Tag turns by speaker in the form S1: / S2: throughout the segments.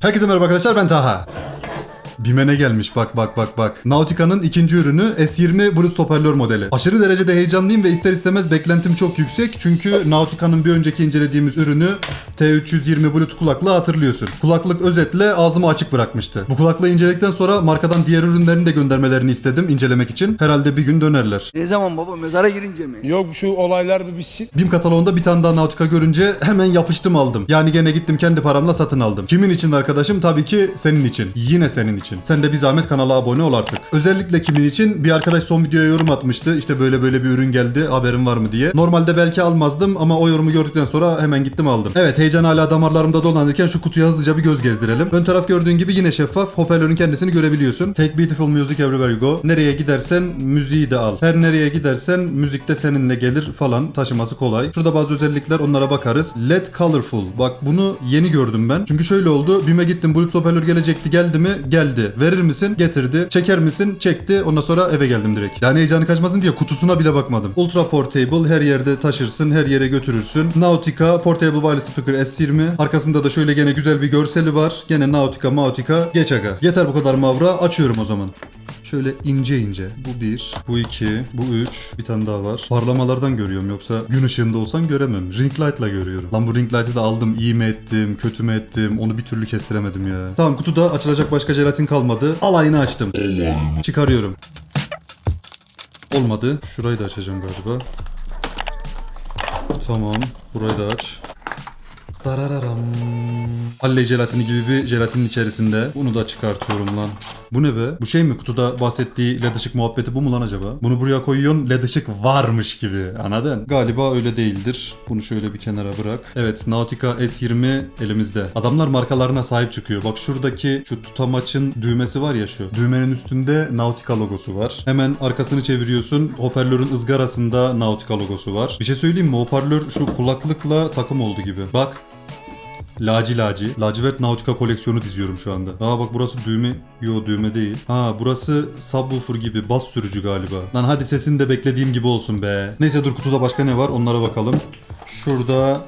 S1: Herkese merhaba arkadaşlar ben Taha. Bime ne gelmiş bak bak bak bak. Nautica'nın ikinci ürünü S20 Bluetooth hoparlör modeli. Aşırı derecede heyecanlıyım ve ister istemez beklentim çok yüksek. Çünkü Nautica'nın bir önceki incelediğimiz ürünü T320 Bluetooth kulaklığı hatırlıyorsun. Kulaklık özetle ağzımı açık bırakmıştı. Bu kulaklığı inceledikten sonra markadan diğer ürünlerini de göndermelerini istedim incelemek için. Herhalde bir gün dönerler.
S2: Ne zaman baba mezara girince mi?
S3: Yok şu olaylar bir bitsin.
S1: BİM kataloğunda bir tane daha Nautica görünce hemen yapıştım aldım. Yani gene gittim kendi paramla satın aldım. Kimin için arkadaşım? Tabii ki senin için. Yine senin için. Sen de bir zahmet kanala abone ol artık. Özellikle kimin için? Bir arkadaş son videoya yorum atmıştı. İşte böyle böyle bir ürün geldi haberin var mı diye. Normalde belki almazdım ama o yorumu gördükten sonra hemen gittim aldım. Evet heyecan hala damarlarımda dolanırken şu kutuya hızlıca bir göz gezdirelim. Ön taraf gördüğün gibi yine şeffaf. Hoparlörün kendisini görebiliyorsun. Take beautiful music everywhere you go. Nereye gidersen müziği de al. Her nereye gidersen müzik de seninle gelir falan. Taşıması kolay. Şurada bazı özellikler onlara bakarız. LED colorful. Bak bunu yeni gördüm ben. Çünkü şöyle oldu. BİM'e gittim Bluetooth hoparlör gelecekti. Geldi mi? Geldi. Verir misin? Getirdi. Çeker misin? Çekti. Ondan sonra eve geldim direkt. Yani heyecanı kaçmasın diye kutusuna bile bakmadım. Ultra portable. Her yerde taşırsın. Her yere götürürsün. Nautica Portable Wireless Speaker S20. Arkasında da şöyle gene güzel bir görseli var. Gene Nautica Nautica. Geç aga. Yeter bu kadar mavra. Açıyorum o zaman. Şöyle ince ince. Bu bir, bu iki, bu üç. Bir tane daha var. Parlamalardan görüyorum yoksa gün ışığında olsam göremem. Ring light'la görüyorum. Lan bu ring light'ı da aldım. iyi mi ettim, kötü mü ettim? Onu bir türlü kestiremedim ya. Tamam kutuda açılacak başka jelatin kalmadı. Alayını açtım. Çıkarıyorum. Olmadı. Şurayı da açacağım galiba. Tamam. Burayı da aç. Darararam. Halle jelatini gibi bir jelatinin içerisinde. Bunu da çıkartıyorum lan. Bu ne be? Bu şey mi? Kutuda bahsettiği led ışık muhabbeti bu mu lan acaba? Bunu buraya koyuyorsun led ışık varmış gibi. Anladın? Galiba öyle değildir. Bunu şöyle bir kenara bırak. Evet Nautica S20 elimizde. Adamlar markalarına sahip çıkıyor. Bak şuradaki şu tutamaçın düğmesi var ya şu. Düğmenin üstünde Nautica logosu var. Hemen arkasını çeviriyorsun. Hoparlörün ızgarasında Nautica logosu var. Bir şey söyleyeyim mi? Hoparlör şu kulaklıkla takım oldu gibi. Bak Laci laci. Lacivert Nautica koleksiyonu diziyorum şu anda. Aa bak burası düğme. Yo düğme değil. Ha burası subwoofer gibi bas sürücü galiba. Lan hadi sesin de beklediğim gibi olsun be. Neyse dur kutuda başka ne var onlara bakalım. Şurada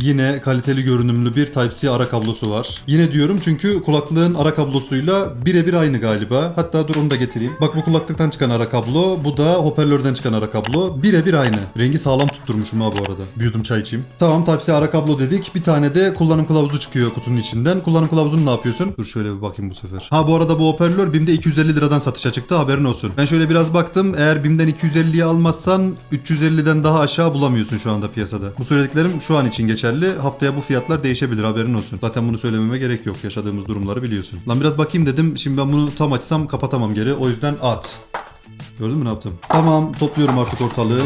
S1: Yine kaliteli görünümlü bir Type-C ara kablosu var. Yine diyorum çünkü kulaklığın ara kablosuyla birebir aynı galiba. Hatta dur onu da getireyim. Bak bu kulaklıktan çıkan ara kablo, bu da hoparlörden çıkan ara kablo. Birebir aynı. Rengi sağlam tutturmuşum ha bu arada. Bir yudum çay içeyim. Tamam Type-C ara kablo dedik. Bir tane de kullanım kılavuzu çıkıyor kutunun içinden. Kullanım kılavuzunu ne yapıyorsun? Dur şöyle bir bakayım bu sefer. Ha bu arada bu hoparlör BİM'de 250 liradan satışa çıktı haberin olsun. Ben şöyle biraz baktım. Eğer BİM'den 250'ye almazsan 350'den daha aşağı bulamıyorsun şu anda piyasada. Bu söylediklerim şu an için geçerli. Haftaya bu fiyatlar değişebilir haberin olsun. Zaten bunu söylememe gerek yok. Yaşadığımız durumları biliyorsun. Lan biraz bakayım dedim. Şimdi ben bunu tam açsam kapatamam geri. O yüzden at. Gördün mü ne yaptım? Tamam topluyorum artık ortalığı.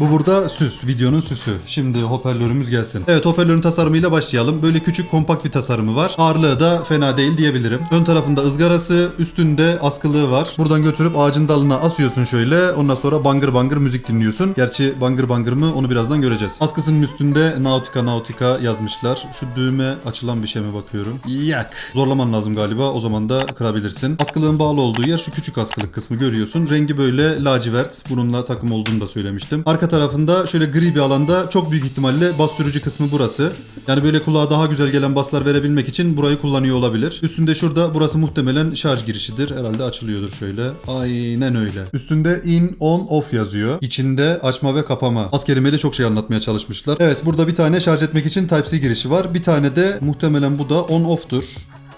S1: Bu burada süs, videonun süsü. Şimdi hoparlörümüz gelsin. Evet hoparlörün tasarımıyla başlayalım. Böyle küçük kompakt bir tasarımı var. Ağırlığı da fena değil diyebilirim. Ön tarafında ızgarası, üstünde askılığı var. Buradan götürüp ağacın dalına asıyorsun şöyle. Ondan sonra bangır bangır müzik dinliyorsun. Gerçi bangır bangır mı onu birazdan göreceğiz. Askısının üstünde Nautica Nautica yazmışlar. Şu düğme açılan bir şey mi bakıyorum? Yak. Zorlaman lazım galiba. O zaman da kırabilirsin. Askılığın bağlı olduğu yer şu küçük askılık kısmı görüyorsun. Rengi böyle lacivert. Bununla takım olduğunu da söylemiştim. Arka tarafında şöyle gri bir alanda çok büyük ihtimalle bas sürücü kısmı burası. Yani böyle kulağa daha güzel gelen baslar verebilmek için burayı kullanıyor olabilir. Üstünde şurada burası muhtemelen şarj girişidir. Herhalde açılıyordur şöyle. Aynen öyle. Üstünde in, on, off yazıyor. İçinde açma ve kapama. Az kelimeyle çok şey anlatmaya çalışmışlar. Evet burada bir tane şarj etmek için Type-C girişi var. Bir tane de muhtemelen bu da on off'tur.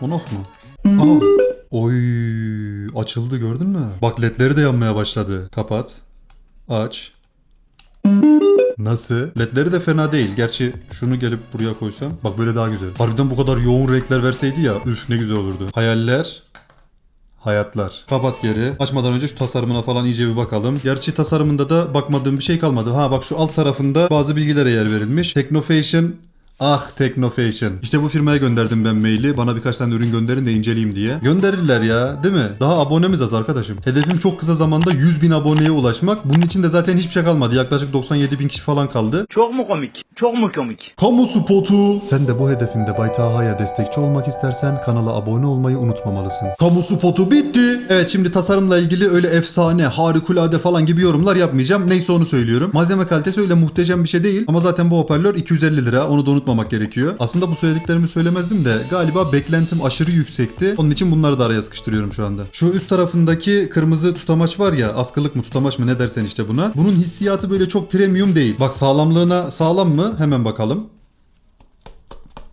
S1: On off mu? Aa. Oy açıldı gördün mü? Bak ledleri de yanmaya başladı. Kapat. Aç. Nasıl? Ledleri de fena değil. Gerçi şunu gelip buraya koysam. Bak böyle daha güzel. Harbiden bu kadar yoğun renkler verseydi ya. Üf ne güzel olurdu. Hayaller. Hayatlar. Kapat geri. Açmadan önce şu tasarımına falan iyice bir bakalım. Gerçi tasarımında da bakmadığım bir şey kalmadı. Ha bak şu alt tarafında bazı bilgilere yer verilmiş. Technofashion Ah Technofashion. İşte bu firmaya gönderdim ben maili. Bana birkaç tane ürün gönderin de inceleyeyim diye. Gönderirler ya değil mi? Daha abonemiz az arkadaşım. Hedefim çok kısa zamanda 100 bin aboneye ulaşmak. Bunun için de zaten hiçbir şey kalmadı. Yaklaşık 97 bin kişi falan kaldı.
S3: Çok mu komik? Çok mu komik?
S1: Kamu spotu. Sen de bu hedefinde Bay Taha'ya destekçi olmak istersen kanala abone olmayı unutmamalısın. Kamu spotu bitti. Evet şimdi tasarımla ilgili öyle efsane, harikulade falan gibi yorumlar yapmayacağım. Neyse onu söylüyorum. Malzeme kalitesi öyle muhteşem bir şey değil. Ama zaten bu hoparlör 250 lira. Onu da unutmamak gerekiyor. Aslında bu söylediklerimi söylemezdim de galiba beklentim aşırı yüksekti. Onun için bunları da araya sıkıştırıyorum şu anda. Şu üst tarafındaki kırmızı tutamaç var ya askılık mı tutamaç mı ne dersen işte buna. Bunun hissiyatı böyle çok premium değil. Bak sağlamlığına sağlam mı? Hemen bakalım.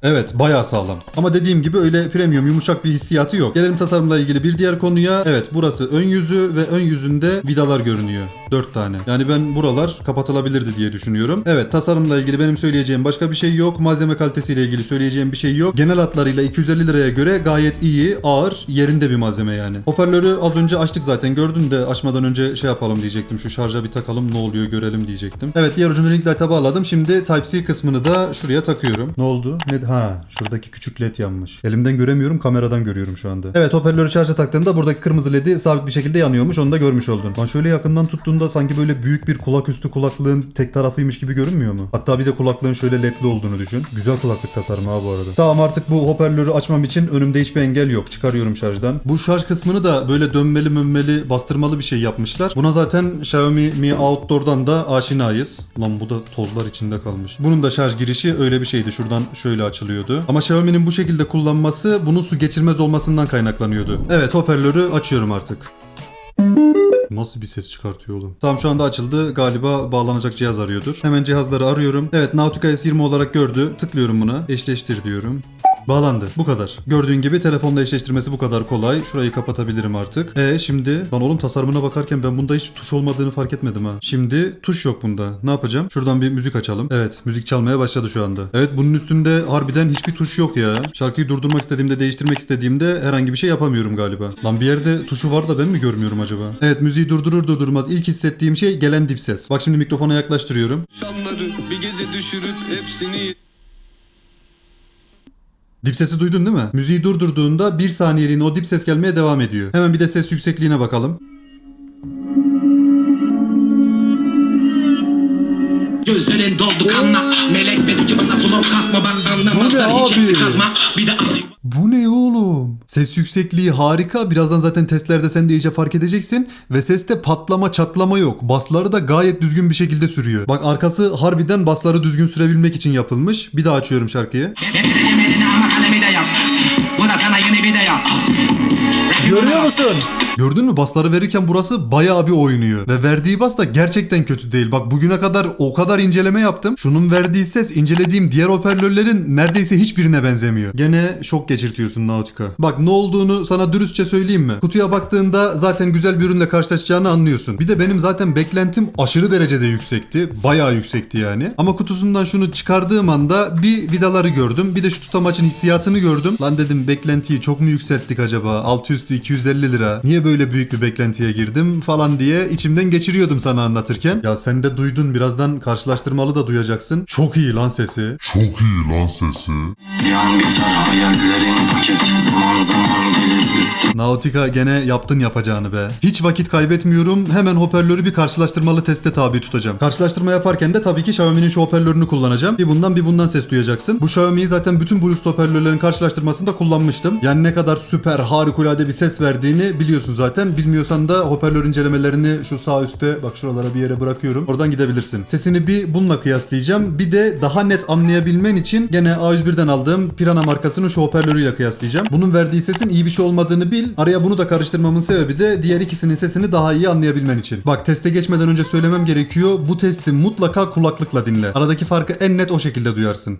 S1: Evet bayağı sağlam. Ama dediğim gibi öyle premium yumuşak bir hissiyatı yok. Gelelim tasarımla ilgili bir diğer konuya. Evet burası ön yüzü ve ön yüzünde vidalar görünüyor. 4 tane. Yani ben buralar kapatılabilirdi diye düşünüyorum. Evet tasarımla ilgili benim söyleyeceğim başka bir şey yok. Malzeme kalitesiyle ilgili söyleyeceğim bir şey yok. Genel hatlarıyla 250 liraya göre gayet iyi, ağır, yerinde bir malzeme yani. Hoparlörü az önce açtık zaten gördün de açmadan önce şey yapalım diyecektim. Şu şarja bir takalım ne oluyor görelim diyecektim. Evet diğer ucunu ring light'a bağladım. Şimdi Type-C kısmını da şuraya takıyorum. Ne oldu? Ne? Ha şuradaki küçük led yanmış. Elimden göremiyorum kameradan görüyorum şu anda. Evet hoparlörü şarja taktığında buradaki kırmızı ledi sabit bir şekilde yanıyormuş. Onu da görmüş oldun. Lan şöyle yakından tuttuğunda sanki böyle büyük bir kulak üstü kulaklığın tek tarafıymış gibi görünmüyor mu? Hatta bir de kulaklığın şöyle ledli olduğunu düşün. Güzel kulaklık tasarımı ha bu arada. Tamam artık bu hoparlörü açmam için önümde hiçbir engel yok. Çıkarıyorum şarjdan. Bu şarj kısmını da böyle dönmeli mönmeli bastırmalı bir şey yapmışlar. Buna zaten Xiaomi Mi Outdoor'dan da aşinayız. Lan bu da tozlar içinde kalmış. Bunun da şarj girişi öyle bir şeydi. Şuradan şöyle açılıyordu. Ama Xiaomi'nin bu şekilde kullanması bunun su geçirmez olmasından kaynaklanıyordu. Evet hoparlörü açıyorum artık. Nasıl bir ses çıkartıyor oğlum? Tamam şu anda açıldı. Galiba bağlanacak cihaz arıyordur. Hemen cihazları arıyorum. Evet Nautica S20 olarak gördü. Tıklıyorum buna. Eşleştir diyorum. Bağlandı. Bu kadar. Gördüğün gibi telefonla eşleştirmesi bu kadar kolay. Şurayı kapatabilirim artık. E şimdi lan oğlum tasarımına bakarken ben bunda hiç tuş olmadığını fark etmedim ha. Şimdi tuş yok bunda. Ne yapacağım? Şuradan bir müzik açalım. Evet, müzik çalmaya başladı şu anda. Evet, bunun üstünde harbiden hiçbir tuş yok ya. Şarkıyı durdurmak istediğimde, değiştirmek istediğimde herhangi bir şey yapamıyorum galiba. Lan bir yerde tuşu var da ben mi görmüyorum acaba? Evet, müziği durdurur durdurmaz ilk hissettiğim şey gelen dip ses. Bak şimdi mikrofona yaklaştırıyorum.
S4: Şanları bir gece düşürüp hepsini
S1: Dip sesi duydun değil mi? Müziği durdurduğunda bir saniyeliğine o dip ses gelmeye devam ediyor. Hemen bir de ses yüksekliğine bakalım.
S5: Gözlerin doldu kanla Melek dedi ki bana flow kasma Ben anlamazlar hiç
S1: abi?
S5: kazma Bir de
S1: Bu ne oğlum? Ses yüksekliği harika. Birazdan zaten testlerde sen de iyice fark edeceksin. Ve seste patlama çatlama yok. Basları da gayet düzgün bir şekilde sürüyor. Bak arkası harbiden basları düzgün sürebilmek için yapılmış. Bir daha açıyorum şarkıyı.
S5: Ama kalemi de yap Bu da sana yeni bir de yap
S1: Görüyor musun? Gördün mü basları verirken burası bayağı bir oynuyor. Ve verdiği bas da gerçekten kötü değil. Bak bugüne kadar o kadar inceleme yaptım. Şunun verdiği ses incelediğim diğer hoparlörlerin neredeyse hiçbirine benzemiyor. Gene şok geçirtiyorsun Nautica. Bak ne olduğunu sana dürüstçe söyleyeyim mi? Kutuya baktığında zaten güzel bir ürünle karşılaşacağını anlıyorsun. Bir de benim zaten beklentim aşırı derecede yüksekti. Bayağı yüksekti yani. Ama kutusundan şunu çıkardığım anda bir vidaları gördüm. Bir de şu tutamaçın hissiyatını gördüm. Lan dedim beklentiyi çok mu yükselttik acaba? Altı üstü 250 lira. Niye böyle büyük bir beklentiye girdim falan diye içimden geçiriyordum sana anlatırken. Ya sen de duydun birazdan karşılaştırmalı da duyacaksın. Çok iyi lan sesi.
S6: Çok iyi lan sesi.
S5: Yan biter hayallerin paket Zaman zaman gelir üstüme
S1: Nautica gene yaptın yapacağını be. Hiç vakit kaybetmiyorum. Hemen hoparlörü bir karşılaştırmalı teste tabi tutacağım. Karşılaştırma yaparken de tabii ki Xiaomi'nin şu hoparlörünü kullanacağım. Bir bundan bir bundan ses duyacaksın. Bu Xiaomi'yi zaten bütün Bluetooth hoparlörlerin karşılaştırmasında kullanmıştım. Yani ne kadar süper harikulade bir ses verdiğini biliyorsun zaten. Bilmiyorsan da hoparlör incelemelerini şu sağ üstte bak şuralara bir yere bırakıyorum. Oradan gidebilirsin. Sesini bir bununla kıyaslayacağım. Bir de daha net anlayabilmen için gene A101'den aldığım Pirana markasının şu hoparlörüyle kıyaslayacağım. Bunun verdiği sesin iyi bir şey olmadığını bil. Araya bunu da karıştırmamın sebebi de diğer ikisinin sesini daha iyi anlayabilmen için. Bak teste geçmeden önce söylemem gerekiyor. Bu testi mutlaka kulaklıkla dinle. Aradaki farkı en net o şekilde duyarsın.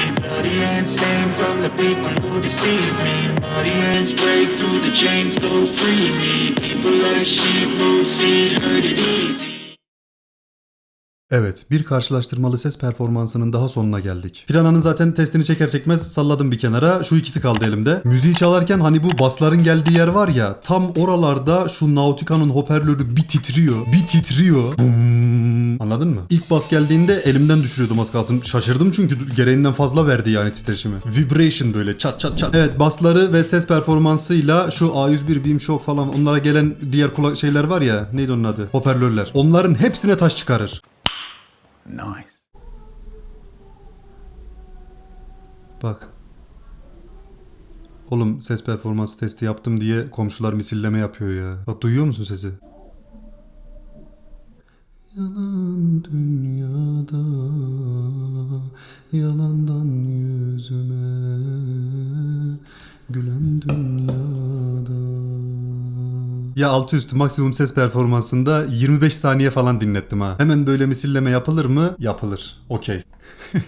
S7: Bloody hands stained from the people who deceive me. Bloody hands break through the chains, go free me. People like sheep feet, hurt it easy.
S1: Evet, bir karşılaştırmalı ses performansının daha sonuna geldik. Piranha'nın zaten testini çeker çekmez salladım bir kenara. Şu ikisi kaldı elimde. Müziği çalarken hani bu basların geldiği yer var ya, tam oralarda şu Nautica'nın hoparlörü bir titriyor, bir titriyor. Bum. Anladın mı? İlk bas geldiğinde elimden düşürüyordum az kalsın. Şaşırdım çünkü gereğinden fazla verdi yani titreşimi. Vibration böyle çat çat çat. Evet basları ve ses performansıyla şu A101 Beam Shock falan onlara gelen diğer kulak şeyler var ya neydi onun adı? Hoparlörler. Onların hepsine taş çıkarır.
S2: Nice.
S1: Bak. Oğlum ses performans testi yaptım diye komşular misilleme yapıyor ya. Bak duyuyor musun sesi? Yalan dünyada Yalandan yüzüme Gülen dünyada ya altı üstü maksimum ses performansında 25 saniye falan dinlettim ha. Hemen böyle misilleme yapılır mı? Yapılır. Okey.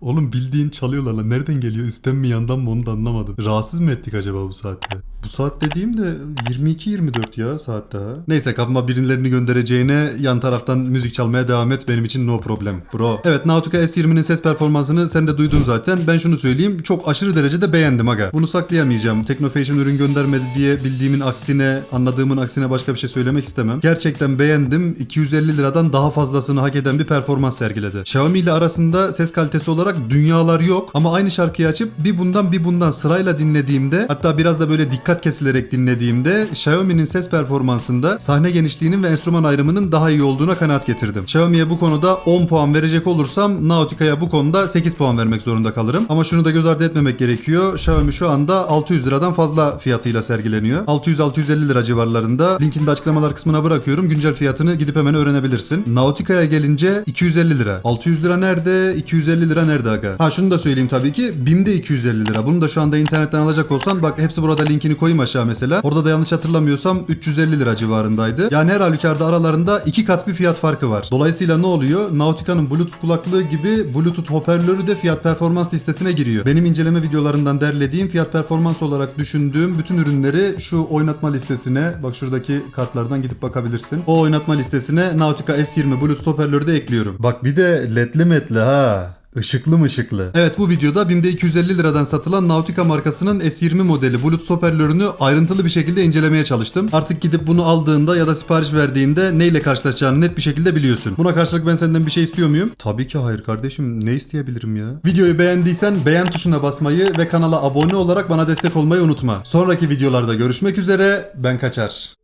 S1: Oğlum bildiğin çalıyorlar lan. Nereden geliyor? Üstten mi yandan mı onu da anlamadım. Rahatsız mı ettik acaba bu saatte? Bu saat dediğim de 22-24 ya saat daha. Neyse kapıma birilerini göndereceğine yan taraftan müzik çalmaya devam et. Benim için no problem bro. Evet Nautica S20'nin ses performansını sen de duydun zaten. Ben şunu söyleyeyim. Çok aşırı derecede beğendim aga. Bunu saklayamayacağım. Teknofashion ürün göndermedi diye bildiğimin aksine, anladığımın aksine başka bir şey söylemek istemem. Gerçekten beğendim. 250 liradan daha fazlasını hak eden bir performans sergiledi. Xiaomi ile arasında ses kalitesi olarak dünyalar yok ama aynı şarkıyı açıp bir bundan bir bundan sırayla dinlediğimde hatta biraz da böyle dikkat kesilerek dinlediğimde Xiaomi'nin ses performansında sahne genişliğinin ve enstrüman ayrımının daha iyi olduğuna kanaat getirdim. Xiaomi'ye bu konuda 10 puan verecek olursam Nautica'ya bu konuda 8 puan vermek zorunda kalırım. Ama şunu da göz ardı etmemek gerekiyor. Xiaomi şu anda 600 liradan fazla fiyatıyla sergileniyor. 600-650 lira civarlarında. Linkini de açıklamalar kısmına bırakıyorum. Güncel fiyatını gidip hemen öğrenebilirsin. Nautica'ya gelince 250 lira. 600 lira nerede? 250 lira nerede aga? Ha şunu da söyleyeyim tabii ki. BİM'de 250 lira. Bunu da şu anda internetten alacak olsan bak hepsi burada linkini koyayım aşağı mesela. Orada da yanlış hatırlamıyorsam 350 lira civarındaydı. Yani her halükarda aralarında iki kat bir fiyat farkı var. Dolayısıyla ne oluyor? Nautica'nın Bluetooth kulaklığı gibi Bluetooth hoparlörü de fiyat performans listesine giriyor. Benim inceleme videolarından derlediğim fiyat performans olarak düşündüğüm bütün ürünleri şu oynatma listesine bak şuradaki kartlardan gidip bakabilirsin. O oynatma listesine Nautica S20 Bluetooth hoparlörü de ekliyorum. Bak bir de ledli metli ha. Işıklı mı ışıklı? Evet bu videoda BİM'de 250 liradan satılan Nautica markasının S20 modeli Bluetooth hoparlörünü ayrıntılı bir şekilde incelemeye çalıştım. Artık gidip bunu aldığında ya da sipariş verdiğinde neyle karşılaşacağını net bir şekilde biliyorsun. Buna karşılık ben senden bir şey istiyor muyum? Tabii ki hayır kardeşim. Ne isteyebilirim ya? Videoyu beğendiysen beğen tuşuna basmayı ve kanala abone olarak bana destek olmayı unutma. Sonraki videolarda görüşmek üzere. Ben kaçar.